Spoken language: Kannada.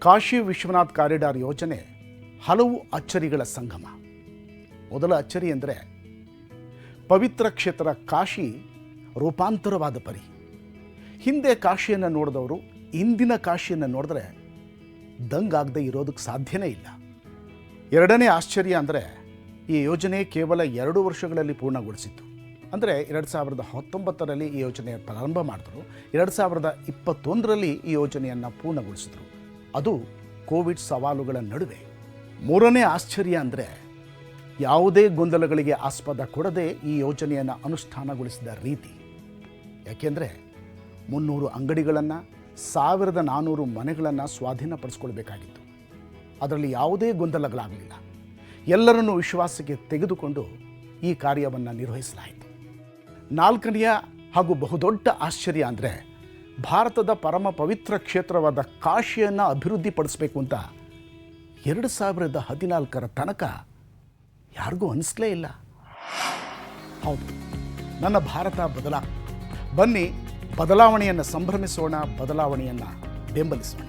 ಕಾಶಿ ವಿಶ್ವನಾಥ್ ಕಾರಿಡಾರ್ ಯೋಜನೆ ಹಲವು ಅಚ್ಚರಿಗಳ ಸಂಗಮ. ಮೊದಲ ಅಚ್ಚರಿ ಎಂದರೆ ಪವಿತ್ರ ಕ್ಷೇತ್ರ ಕಾಶಿ ರೂಪಾಂತರವಾದ ಪರಿ. ಹಿಂದೆ ಕಾಶಿಯನ್ನು ನೋಡಿದವರು ಇಂದಿನ ಕಾಶಿಯನ್ನು ನೋಡಿದ್ರೆ ದಂಗಾಗದೆ ಇರೋದಕ್ಕೆ ಸಾಧ್ಯನೇ ಇಲ್ಲ. ಎರಡನೇ ಆಶ್ಚರ್ಯ ಅಂದರೆ ಈ ಯೋಜನೆ ಕೇವಲ ಎರಡು ವರ್ಷಗಳಲ್ಲಿ ಪೂರ್ಣಗೊಳಿಸಿತ್ತು. ಅಂದರೆ ಎರಡು ಸಾವಿರದ ಹತ್ತೊಂಬತ್ತರಲ್ಲಿ ಈ ಯೋಜನೆ ಪ್ರಾರಂಭ ಮಾಡಿದ್ರು. ಎರಡು ಸಾವಿರದ ಇಪ್ಪತ್ತೊಂದರಲ್ಲಿ ಈ ಯೋಜನೆಯನ್ನು ಪೂರ್ಣಗೊಳಿಸಿದ್ರು. ಅದು ಕೋವಿಡ್ ಸವಾಲುಗಳ ನಡುವೆ. ಮೂರನೇ ಆಶ್ಚರ್ಯ ಅಂದರೆ ಯಾವುದೇ ಗೊಂದಲಗಳಿಗೆ ಆಸ್ಪದ ಕೊಡದೆ ಈ ಯೋಜನೆಯನ್ನು ಅನುಷ್ಠಾನಗೊಳಿಸಿದ ರೀತಿ. ಯಾಕೆಂದರೆ ಮುನ್ನೂರು ಅಂಗಡಿಗಳನ್ನು, ಸಾವಿರದ ನಾನ್ನೂರು ಮನೆಗಳನ್ನು ಸ್ವಾಧೀನಪಡಿಸ್ಕೊಳ್ಬೇಕಾಗಿತ್ತು. ಅದರಲ್ಲಿ ಯಾವುದೇ ಗೊಂದಲಗಳಾಗಲಿಲ್ಲ. ಎಲ್ಲರನ್ನೂ ವಿಶ್ವಾಸಕ್ಕೆ ತೆಗೆದುಕೊಂಡು ಈ ಕಾರ್ಯವನ್ನು ನಿರ್ವಹಿಸಲಾಯಿತು. ನಾಲ್ಕನೆಯ ಹಾಗೂ ಬಹುದೊಡ್ಡ ಆಶ್ಚರ್ಯ ಅಂದರೆ ಭಾರತದ ಪರಮ ಪವಿತ್ರ ಕ್ಷೇತ್ರವಾದ ಕಾಶಿಯನ್ನು ಅಭಿವೃದ್ಧಿಪಡಿಸಬೇಕು ಅಂತ ಎರಡು ಸಾವಿರದ ಹದಿನಾಲ್ಕರ ತನಕ ಯಾರಿಗೂ ಅನಿಸ್ಲೇ ಇಲ್ಲ. ಹೌದು, ನನ್ನ ಭಾರತ ಬದಲಾ. ಬನ್ನಿ, ಬದಲಾವಣೆಯನ್ನು ಸಂಭ್ರಮಿಸೋಣ, ಬದಲಾವಣೆಯನ್ನು ಬೆಂಬಲಿಸೋಣ.